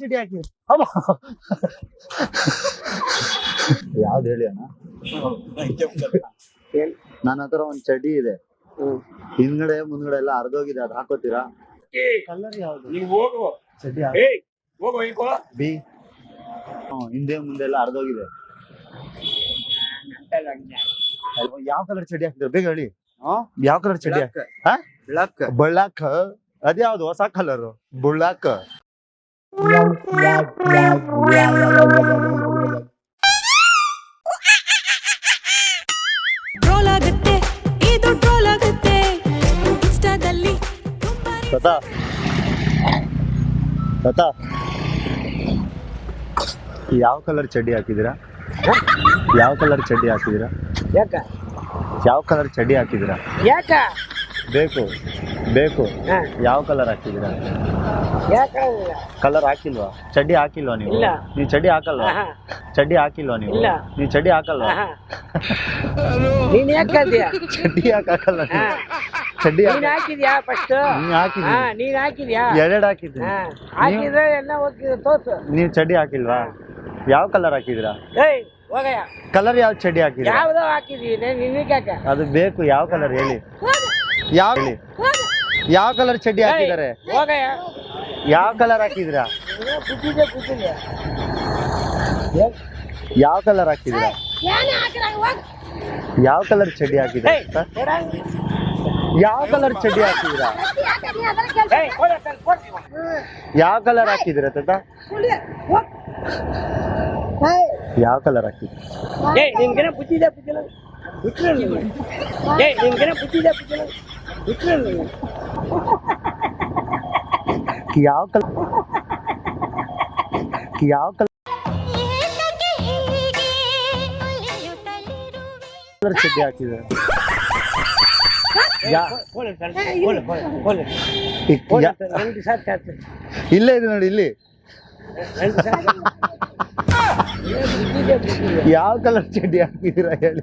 ಚಡ್ಡಿ ಹಾಕಿ. ಯಾವ್ದು ಹೇಳಿ ಅಣ್ಣ? ನನ್ನ ಹತ್ರ ಒಂದ್ ಚಡ್ಡಿ ಇದೆ. ಹಿಂದ್ಗಡೆ ಮುಂದ್ಗಡೆ ಎಲ್ಲ ಅರ್ಧೋಗಿದೆ ಅದ್ ಹಾಕೋತೀರಾ? ಕಲರ್ ಯಾವ್ದು? ನೀವು ಹೋಗು. ಚಡ್ಡಿ ಏಯ್ ಹೋಗು ಈಕೋ ಬಿ. ಹಿಂದೆ ಮುಂದೆ ಎಲ್ಲ ಅರ್ಧೋಗಿದೆ ಅಲ್ವಾ? ಯಾವ ಕಲರ್ ಚಡ್ಡಿ ಹಾಕಿದ್ರು ಬೇಗ ಹೇಳಿ. ಯಾವ ಕಲರ್ ಚಡ್ಡಿ ಹಾಕ ಹಾ? ಬ್ಲಾಕ್ ಬಳ್ಳಾಕ ಅದ್ಯಾವ್ದು? ಹೊಸ ಕಲರ್ ಬುಳ್ಳಾಕ ತಾತ ತಾತ ಯಾವ ಕಲರ್ ಚಡ್ಡಿ ಹಾಕಿದಿರಾ ಯಾವ ಕಲರ್ ಚಡ್ಡಿ ಹಾಕಿದಿರಾ ಯಾಕ? ಯಾವ ಕಲರ್ ಚಡ್ಡಿ ಹಾಕಿದಿರಾ ಯಾಕ? ಬೇಕು ಬೇಕು. ಯಾವ ಕಲರ್ ಹಾಕಿದ್ದೀರಾ? ಯಾಕ ಕಲರ್ ಹಾಕಿಲ್ವಾ? ಚಡ್ಡಿ ಹಾಕಿಲ್ವಾ ನೀವು? ಇಲ್ಲ. ನೀವು ಚಡ್ಡಿ ಹಾಕಲ್ವಾ. ಚಡ್ಡಿ ಹಾಕಿಲ್ವಾ ನೀವು? ಇಲ್ಲ. ನೀವು ಚಡ್ಡಿ ಹಾಕಲ್ವಾ. ನೀನ್ ಯಾಕೆ ಚಡ್ಡಿ ಯಾಕೆ ಹಾಕಲ್ಲ ನೀವು? ಚಡ್ಡಿ ನೀನ್ ಹಾಕಿದ್ಯಾ ಫಸ್ಟ್ ನೀನ್ ಹಾಕಿದ್ಯಾ ನೀನ್ ಹಾಕಿದ್ಯಾ? ಎರಡೆರಡು ಹಾಕಿದ್ದೀನಿ. ಹಾಕಿದ್ರೆ ಎಲ್ಲ ಹೋಗ್ತಿದೆ ತೋರ್ಸು. ನೀವು ಚಡ್ಡಿ ಹಾಕಿಲ್ವಾ? ಯಾವ ಕಲರ್ ಹಾಕಿದ್ರ ಏಯ್ ಹೋಗಯ್ಯ. ಕಲರ್ ಯಾವ ಚಡ್ಡಿ ಹಾಕಿದ್ರಿ ಯಾವ್ದೋ ಹಾಕಿದೀನಿ ನಿನಗೆ ಯಾಕ? ಅದು ಬೇಕು ಯಾವ ಕಲರ್ ಹೇಳಿ? ಯಾವ ಹೇಳಿ ಯಾವ ಕಲರ್ ಚಡ್ಡಿ ಹಾಕಿದ್ದಾರೆ? ಹೋಗಯ್ಯ. ಯಾವ ಕಲರ್ ಹಾಕಿದ್ರಾ ಯಾವ ಕಲರ್ ಹಾಕಿದ್ರ ಯಾವ ಕಲರ್ ಚಡ್ಡಿ ಹಾಕಿದ್ರ? ಹಾಕಿದ್ರಾ ಯಾವ ಕಲರ್ ಚಡ್ಡಿ ಹಾಕಿದ್ರ. ಯಾವ ಕಲರ್ ಹಾಕಿದ್ರ ತಾತ? ಯಾವ ಕಲರ್ ಹಾಕಿದ್ದೀರಾ? ಏಯ್ ನಿನ್ಗೇನ ಬುದ್ಧಿದೆ ಬುದ್ಧಿಲ್ಲ ಯಾವ ಕಲ್ ಯಾವ ಕಲ್ ಚಡ್ಡಿ ಹಾಕಿದೆ ಇಲ್ಲೇ ಇದೆ ನೋಡಿ, ಇಲ್ಲಿ. ಯಾವ ಕಲರ್ ಚಡ್ಡಿ ಹಾಕಿದ್ದೀರಾ ಹೇಳಿ.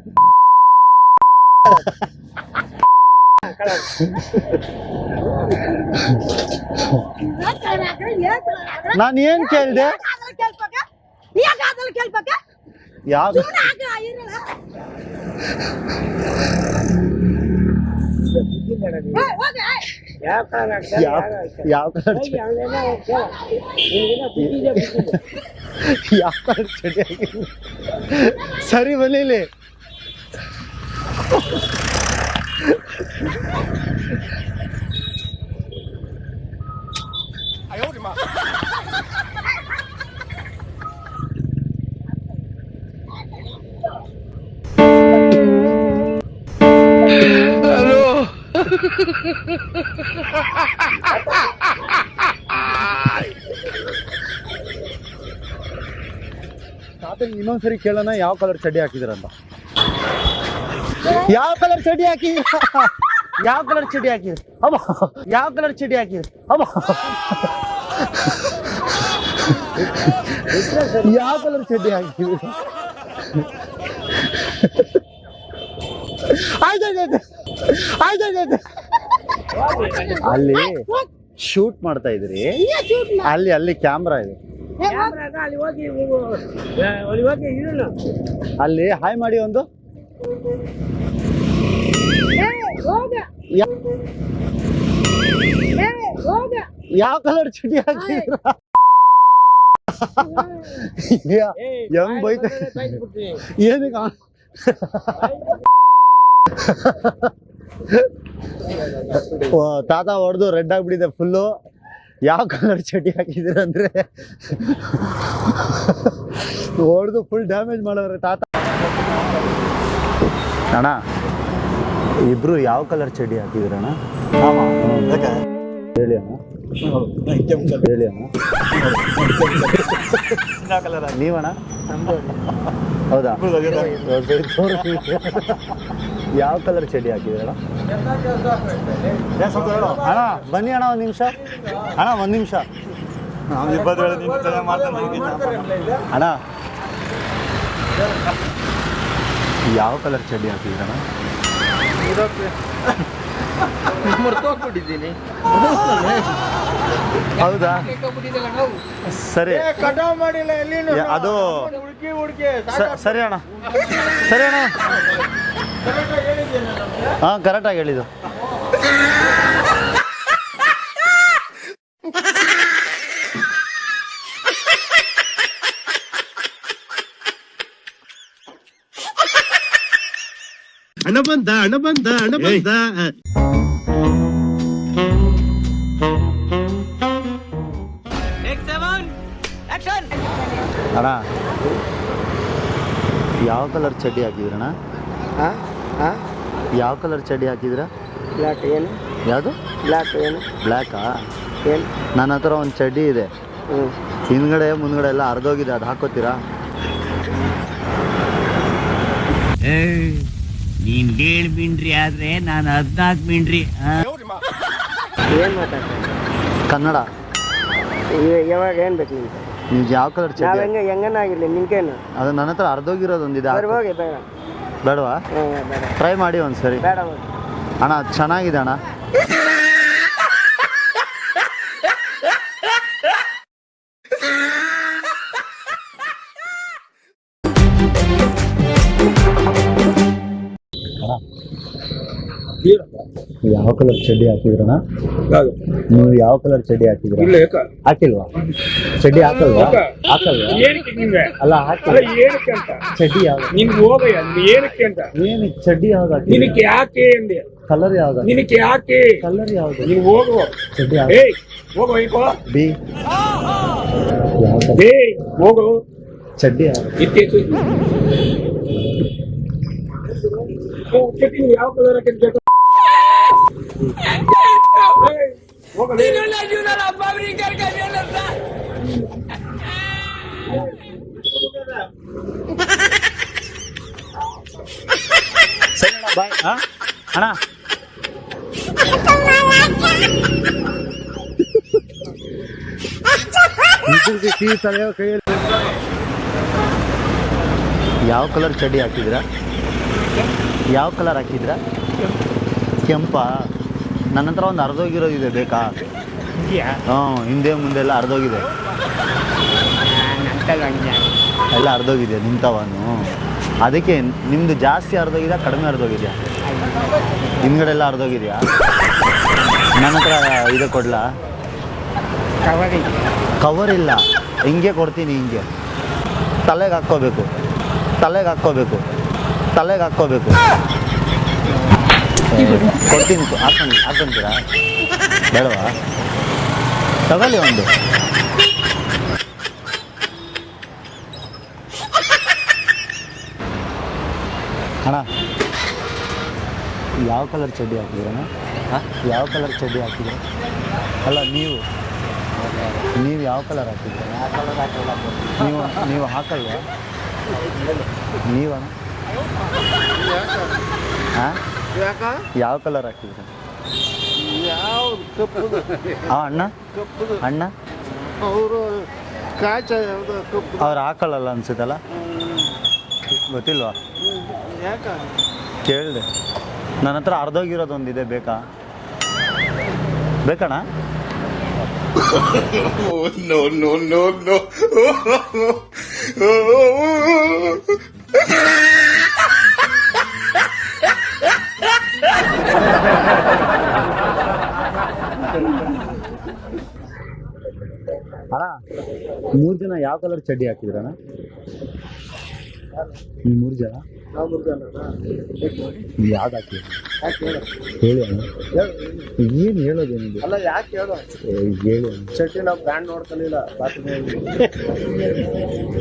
ನಾನು ಏನ್ ಕೇಳ್ದೆ ಯಾವ ಯಾವ ಕಾರಣ ಯಾವ ಯಾವ ಕಲರ್ ಬುದ್ಧಿದೆ ಬುದ್ಧಿದೆ ಯಾವ ಕಲರ್ ಚಡ್ಡಿ ಹಾಕಿದ್ದೀರಾ ಸರಿ ಬನ್ನಿ ತಾತಂಗೆ ಇನ್ನೊಂದ್ಸರಿ ಕೇಳೋಣ ಯಾವ ಕಲರ್ ಚಡ್ಡಿ ಹಾಕಿದಿರಂತ ಯಾವ ಕಲರ್ ಚಡ್ಡಿ ಹಾಕಿ ಯಾವ ಕಲರ್ ಚಡ್ಡಿ ಹಾಕಿದ್ರಿ ಅಮ್ಮ ಯಾವ ಕಲರ್ ಚಡ್ಡಿ ಹಾಕಿದ್ರಿ ಅಮ್ಮ ಯಾವ ಕಲರ್ ಚಡ್ಡಿ ಹಾಕಿದ್ರು ಆಯ್ತಾಯ್ತಾಯ್ತು ಆಯ್ತಾಯ್ತಾಯ್ತು ಅಲ್ಲಿ ಶೂಟ್ ಮಾಡ್ತಾ ಇದ್ರಿ ಅಲ್ಲಿ ಅಲ್ಲಿ ಕ್ಯಾಮ್ರಾ ಇದೆ. ಅಲ್ಲಿ ಹೋಗಿ ಅಲ್ಲಿ ಹೋಗಿ ಇರೋಣ. ಅಲ್ಲಿ ಹಾಯ್ ಮಾಡಿ ಒಂದು. ಯಾ- ಯಾವ ಕಲರ್ ಚುಟಿ ಹಾಕಿದ್ರ? ಹೆಂಗ್ ಬೈತ ಏನಕ್ಕೆ ಆ- ಓ, ತಾತ ಹೊಡೆದು ರೆಡ್ ಆಗ್ಬಿಟ್ಟಿದೆ ಫುಲ್ಲು ಯಾವ ಕಲರ್ ಚಟಿ ಹಾಕಿದ್ದೀರ ಅಂದ್ರೆ? ಹೊಡೆದು ಫುಲ್ ಡ್ಯಾಮೇಜ್ ಮಾಡವ್ರೆ ತಾತ. ಅಣ್ಣ ಇಬ್ರು ಯಾವ ಕಲರ್ ಚಡ್ಡಿ ಹಾಕಿದಿರಣ್ಣ? ಅಣ್ಣ. ಅಣ್ಣ. ಹೌದಾ. ಯಾವ ಕಲರ್ ಚಡಿ ಹಾಕಿದಿರಣ್ಣ ಅಣ್ಣ, ಬನ್ನಿ ಅಣ್ಣ ಒಂದು ನಿಮಿಷ. ಅಣ್ಣ, ಒಂದು ನಿಮಿಷ. ಅಣ್ಣ. ಯಾವ ಕಲರ್ ಚಡಿ ಹಾಕಿದ್ರಣ್ಣ ಮರ್ತೋಗ್ಬಿಟ್ಟಿದ್ದೀನಿ ಹೌದಾ? ಸರಿ. ಕಟಾವ್ ಮಾಡಿಲ್ಲ ಎಲ್ಲಿ ಅದು ಹುಡುಕಿ ಹುಡುಕಿ ಸರಿ ಅಣ್ಣ. ಸರಿ ಅಣ್ಣ. ಹಾ ಕರೆಕ್ಟಾಗಿ ಹೇಳಿದ್ದು. ಹಣ ಬಂದ ಹಣ ಬಂದ ಹಣ ಬಂದ. ಅಣ್ಣ ಯಾವ ಕಲರ್ ಚಡ್ಡಿ ಹಾಕಿದ್ರಣ್ಣ ಹಾಂ ಹಾಂ ಯಾವ ಕಲರ್ ಚಡ್ಡಿ ಹಾಕಿದ್ರ? ಬ್ಲ್ಯಾಕ್ ಏನು? ಯಾವುದು? ಬ್ಲ್ಯಾಕ್ ಏನು? ಬ್ಲ್ಯಾಕಾ ಏನು? ನನ್ನ ಹತ್ರ ಒಂದು ಚಡ್ಡಿ ಇದೆ. ಹ್ಞೂ ಹಿಂದ್ಗಡೆ ಮುಂದ್ಗಡೆ ಎಲ್ಲ ಅರ್ಧೋಗಿದೆ ಅದು ಹಾಕೋತೀರಾ? ನೀನ್ ಏಳು ಮಿಂಡ್ರಿ ಆದ್ರೆ ನಾನು ಹದ್ನಾಲ್ಕು ಮಿಂಡ್ರಿ ಏನು ಮಾತಾಡ್ತಾರೆ ಕನ್ನಡ. ಯಾವಾಗ ಏನು ಬೇಕು ನಿಮ್ಗೆ ನೀವು ಯಾವ ಕಲರ್ ನಾವು ಚಡ್ಡಿ ಹೆಂಗೆ ಹೆಂಗನಾಗಿರ್ಲಿ ನಿನ್ಗೇನು ಅದು ನನ್ನ ಹತ್ರ ಅರ್ಧೋಗಿರೋದೊಂದಿದೆ ಸರಿ ಹೋಗಿ ಬೇಡ ಬೇಡವಾ? ಹ್ಞೂ ಬೇಡ. ಟ್ರೈ ಮಾಡಿ ಒಂದ್ಸರಿ. ಬೇಡ ಹೋಗಿ. ಅಣ್ಣ ಅದ್ ಚೆನ್ನಾಗಿದೆ ಅಣ್ಣ ಯಾವ ಕಲರ್ ಚಡ್ಡಿ ಹಾಕಿದ್ರಣ ನೀವು ಯಾವ ಕಲರ್ ಚಡ್ಡಿ ಹಾಕಿದ್ರ? ಹಾಕಿಲ್ವಾ? ಚಡ್ಡಿ ಹಾಕಲ್ವಾ? ಹಾಕಲ್ವಾ? ಅಲ್ಲ ಹಾಕಲ್ಲ. ಚಡ್ಡಿ ಯಾವ್ದು? ನಿನ್ಗೆ ಹೋಗಯ್ಯ ಏನಕ್ಕೆ ಅಂತ? ಏನು ಚಡ್ಡಿ ಯಾವ್ದು ಹಾಕಿ ನಿನಕ್ಕೆ ಯಾಕೆ ಅಂದೆ? ಕಲರ್ ಯಾವ್ದು ನಿನಕ್ಕೆ ಯಾಕೆ? ಕಲರ್ ಯಾವ್ದು? ನೀವು ಹೋಗು. ಚಡ್ಡಿ ಏಯ್ ಹೋಗು ಏಕೋ ಬಿ. ಏಯ್ ಹೋಗು. ಚಡ್ಡಿ ಯಾವ್ದು? ಇತ್ತೀಚು ಯಾವ ಕಲರ್ ಹಾಕಿರ್ಬೇಕು ಬಾಯ್. ಹಾ? ಅಣ್ಣ? ಯಾವ ಕಲರ್ ಚಡ್ಡಿ ಹಾಕಿದ್ರ? ಯಾವ ಕಲರ್ ಹಾಕಿದ್ರ? ಕೆಂಪ. ನನ್ನ ಹತ್ರ ಒಂದು ಅರ್ಧೋಗಿರೋದಿದೆ ಬೇಕಾ? ಹ್ಞೂ ಹಿಂದೆ ಮುಂದೆ ಎಲ್ಲ ಅರ್ಧೋಗಿದೆ ಎಲ್ಲ ಅರ್ಧೋಗಿದೆ ನಿಂತವನು. ಅದಕ್ಕೆ ನಿಮ್ದು ಜಾಸ್ತಿ ಅರ್ಧೋಗಿದೆಯಾ ಕಡಿಮೆ ಅರ್ಧೋಗಿದೆಯಾ? ಹಿಂದ್ಗಡೆ ಎಲ್ಲ ಅರ್ಧೋಗಿದೆಯಾ? ನನ್ನ ಹತ್ರ ಇದು ಕೊಡ್ಲಾ? ಕವರ್ ಇಲ್ಲ. ಹಿಂಗೆ ಕೊಡ್ತೀನಿ ಹಿಂಗೆ. ತಲೆಗೆ ಹಾಕ್ಕೋಬೇಕು. ತಲೆಗೆ ಹಾಕ್ಕೋಬೇಕು. ತಲೆಗೆ ಹಾಕ್ಕೋಬೇಕು. ಕೊಡ್ತೀನಿ ಹಾಕೊಂಡು ಹಾಕೊಂತೀರಾ ಬೇಡವಾ? ತಗೊಳ್ಳಿ ಒಂದು. ಅಣ್ಣ ಯಾವ ಕಲರ್ ಚಡ್ಡಿ ಹಾಕಿದ್ರಣ್ಣ ಯಾವ ಕಲರ್ ಚಡ್ಡಿ ಹಾಕಿದ್ರೆ ಅಲ್ಲ ನೀವು. ನೀವು ಯಾವ ಕಲರ್ ಹಾಕಿದ್ರೆ ನೀವು ನೀವು ಹಾಕಲ್ವಾ? ನೀವಣ್ಣ ಹಾಂ? ಯಾಕ? ಯಾವ ಕಲರ್ ಹಾಕಿದ್ರೆ? ಯಾವ್ದು ಕಪ್ಪು ಆ ಅಣ್ಣ? ಕಪ್ಪು ಅಣ್ಣ? ಅವರು ಕಾಚ ಯಾವುದು ಕಪ್ಪು ಅವ್ರು ಹಾಕೊಳ್ಳಲ್ಲ ಅನ್ಸುತ್ತಲ್ಲ? ಗೊತ್ತಿಲ್ವಾ? ಯಾಕ? ಕೇಳಿದೆ. ನನ್ನ ಹತ್ರ ಅರ್ಧೋಗಿರೋದೊಂದಿದೆ ಬೇಕಾ? ಬೇಕಣ್ಣ? ನೋ ನೋ ನೋ ನೋ ಅಣ್ಣ ಮೂರು ಜನ ಯಾವ ಕಲರ್ ಚಡ್ಡಿ ಹಾಕಿದ್ರಣ್ಣ? ನೀವು ಮೂರು ಜನ? ಯಾವ್ದು ಹಾಕಿದ್ರಿ ಹೇಳಿ? ಅಣ್ಣ. ಏನು ಹೇಳೋದೇನಿದೆ ಅಲ್ಲ ಯಾಕೆ ಹೇಳು? ಹೇಳಿ ಅಣ್ಣ. ಚಟ್ನಿ ನಾವು ಬ್ರ್ಯಾಂಡ್ ಬಾತ್ರೂಮ್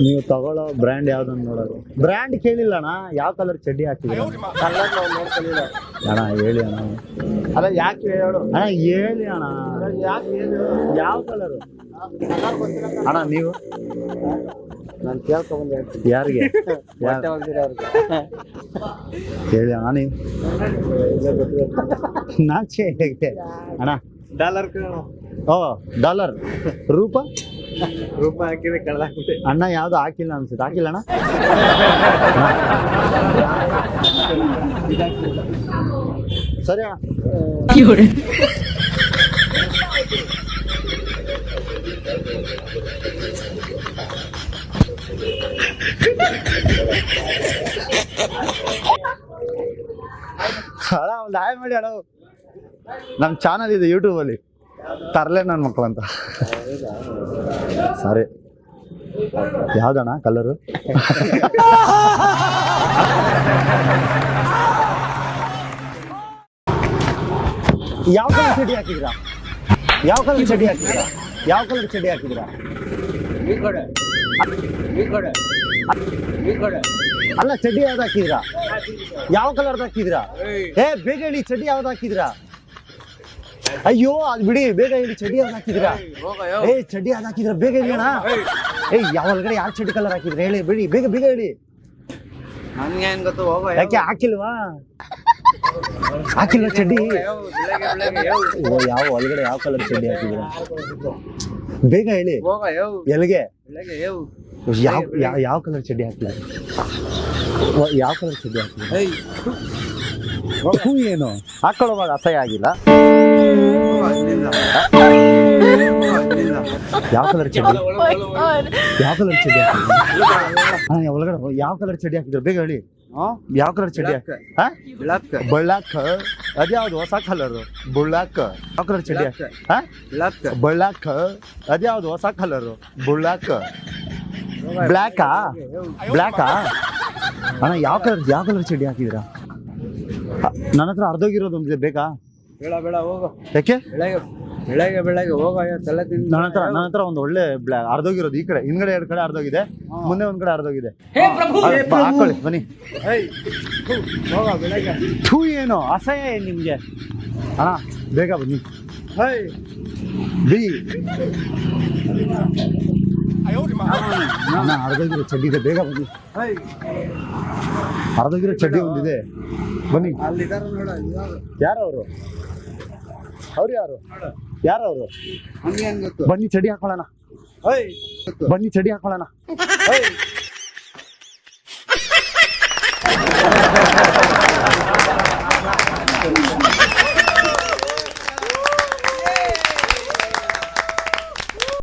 ನೀವು ತಗೊಳ್ಳೋ ಬ್ರ್ಯಾಂಡ್ ಯಾವ್ದನ್ನು ನೋಡೋದು? ಬ್ರ್ಯಾಂಡ್ ಕೇಳಿಲ್ಲ ಅಣ್ಣ. ಯಾವ ಕಲರ್ ಚಡ್ಡಿ ಹಾಕಿದ್ರಿ? ಕಲರ್ ನಾವು ನೋಡ್ಕೊಳ್ಳಿಲ್ಲ ಅಣ್ಣ ಹೇಳಿ ಅಣ್ಣ. ಅಲ್ಲ ಯಾಕೆ ಹೇಳು? ಅಣ್ಣ ಹೇಳಿ ಅಣ್ಣ. ಯಾಕೆ ಯಾವ ಕಲರು ಅಣ್ಣ ನೀವು? ನಾನು ಕೇಳ್ಕೊಂಬಂದು ಹೇಳ್ತೀನಿ. ಯಾರಿಗೆ? ಹೊಟ್ಟೆ ಅವ್ರಿಗೆ ಹೇಳಿ ಅಣ್ಣ ನೀವು ನಾಚೆ ಹೇಗೆ? ಅಣ್ಣ. ಡಾಲರ್ ಓ ಡಾಲರ್. ರೂಪ? ರೂಪಾಯಿ ಹಾಕಿದ್ರೆ ಕಳ್ದಾಕ್ಬಿಟ್ಟೆ ಅಣ್ಣ ಯಾವ್ದು ಹಾಕಿಲ್ಲ ಅನ್ಸುತ್ತೆ. ಹಾಕಿಲ್ಲ ಅಣ್ಣ? ಸರಿ ಅಣ್ಣ. ಅಣ್ಣ ಒಂದು ಹಾಯ್ ಮಾಡಿ ಅಣ್ಣ. ನಮ್ಮ ಚಾನಲ್ ಇದೆ ಯೂಟ್ಯೂಬಲ್ಲಿ ತರಲೆ ನನ್ನ ಮಕ್ಕಳು ಅಂತ. ಸಾರಿ ಯಾವ್ದಣ್ಣ ಕಲರು ಯಾವ ಕಲರ್ ಚಡಿ ಹಾಕಿದ್ರ? ಯಾವ ಕಲರ್ ಚಡಿ ಹಾಕಿದ್ರ? ಯಾವ ಕಲರ್ ಚಡಿ ಹಾಕಿದ್ರ? ಈ ಕಡೆ. ಈ ಕಡೆ. ಅಲ್ಲ ಚಡ್ಡಿ ಯಾವ್ದು ಹಾಕಿದ್ರಾ? ಯಾವ ಕಲರ್ದು ಹಾಕಿದ್ರಾ? ಏ ಬೇಗ ಹೇಳಿ ಚಡ್ಡಿ ಯಾವ್ದು ಹಾಕಿದ್ರಾ? ಅಯ್ಯೋ ಅದ್ ಬಿಡಿ ಬೇಗ ಹೇಳಿ ಚಡ್ಡಿ ಯಾವ್ದು ಹಾಕಿದ್ರಾ? ಏ ಚಡ್ಡಿ ಯಾವ್ದು ಹಾಕಿದ್ರ? ಬೇಗ ಹೇಳಿ ಅಣ್ಣ. ಏ ಯಾವ ಒಳಗಡೆ ಯಾವ ಚಡ್ಡಿ ಕಲರ್ ಹಾಕಿದ್ರಿ? ಹೇಳಿ ಬಿಡಿ ಬೇಗ ಬೇಗ ಹೇಳಿ ನನ್ಗೆ ಏನ್ ಗೊತ್ತು ಹೋಗೋ ಯಾಕೆ ಹಾಕಿಲ್ವಾ? ಹಾಕಿಲ್ವಾ ಚಡ್ಡಿ? ಓ ಯಾವ ಒಳಗಡೆ ಯಾವ ಕಲರ್ ಚಡ್ಡಿ ಹಾಕಿದ್ರ ಬೇಗ ಹೇಳಿ. ಎಲ್ಲಿಗೆ? ಯಾವ ಯಾವ ಕಲರ್ ಚಡ್ಡಿ ಹಾಕಿಲ್ಲ? ಓ, ಯಾವ ಕಲರ್ ಚಡ್ಡಿ ಹಾಕಿಲ್ಲ ಏನು? ಹಾಕೊಳ್ಳೋವಾಗ ಅಸಹ್ಯ ಆಗಿಲ್ಲ? ಯಾವ ಕಲರ್ ಚಡ್ಡಿ? ಯಾವ ಕಲರ್ ಚಡ್ಡಿ ಹಾಕಿದ್ರು ಒಳಗಡೆ ಯಾವ ಕಲರ್ ಚಡ್ಡಿ ಹಾಕಿದ್ರು ಬೇಗ ಹೇಳಿ. ಯಾವ ಕಲರ್ ಚಡಿ ಹಾ? ಬ್ಲಾಕ್ ಬಳ್ಳಾಕ್ ಅದ್ಯಾವ್ದು ಹೊಸ ಕಲರ್ ಬುಳ್ಳಾಕ್ ಯಾವ ಕಲರ್ ಚಡ್ಡಿ? ಬಳ್ಳಾಕ್ ಅದ್ಯಾವ್ದು ಹೊಸ ಕಲರ್ ಬುಳ್ಳಾಕ್ ಬ್ಲ್ಯಾಕಾ? ಬ್ಲ್ಯಾಕಾ? ಅಣ್ಣ ಯಾವ ಕಲರ್ ಯಾವ ಕಲರ್ ಚಡಿ ಹಾಕಿದ್ರ? ನನ್ನ ಹತ್ರ ಅರ್ಧೋಗಿರೋದು ಒಂದಿದೆ ಬೇಕಾ? ಬೇಡ ಬೇಡ ಹೋಗು. ಯಾಕೆ? ಬೆಳಗ್ಗೆ ಬೆಳಗ್ಗೆ ಹೋಗೋ ತಲೆ ತಿಂದು ನನ್ನ ಹತ್ರ ನನ್ನ ಹತ್ರ ಒಂದು ಒಳ್ಳೆ ಬ್ಲಾ ಅರ್ಧೋಗಿರೋದು ಈ ಕಡೆ ಹಿಂದ್ಗಡೆ ಎರಡು ಕಡೆ ಅರ್ಧೋಗಿದೆ ಮುಂದೆ ಒಂದ್ ಕಡೆ ಅರ್ಧೋಗಿದೆ. ಅದ್ ಬಾ, ಹಾಕೊಳ್ಳಿ ಬನ್ನಿ. ಏಯ್ ಥು, ಹೋಗ ಬೆಳಗ್ಗೆ. ಥೂ ಏನು ಅಸಹ್ಯ ಏನು ನಿಮ್ಗೆ? ಅಣ್ಣ ಬೇಗ ಬನ್ನಿ. ಹೇಯ್ ಬಿ. ಅಣ್ಣ. ಅರ್ಧೋಗಿರೋ ಚಡ್ಡಿ ಇದೆ ಬೇಗ ಬನ್ನಿ. ಏಯ್. ಅರ್ಧೋಗಿರೋ ಚಡ್ಡಿ ಒಂದಿದೆ. ಬನ್ನಿ. ಅಲ್ಲಿದಾರ ನೋಡ ಯಾರು ಅವರು ಅವ್ರು ಯಾರು? ಯಾರು ಅವರು ಬನ್ನಿ ಚಡಿ ಹಾಕೊಳ್ಳೋಣ. ಬನ್ನಿ ಚಡಿ ಹಾಕೊಳ್ಳೋಣ.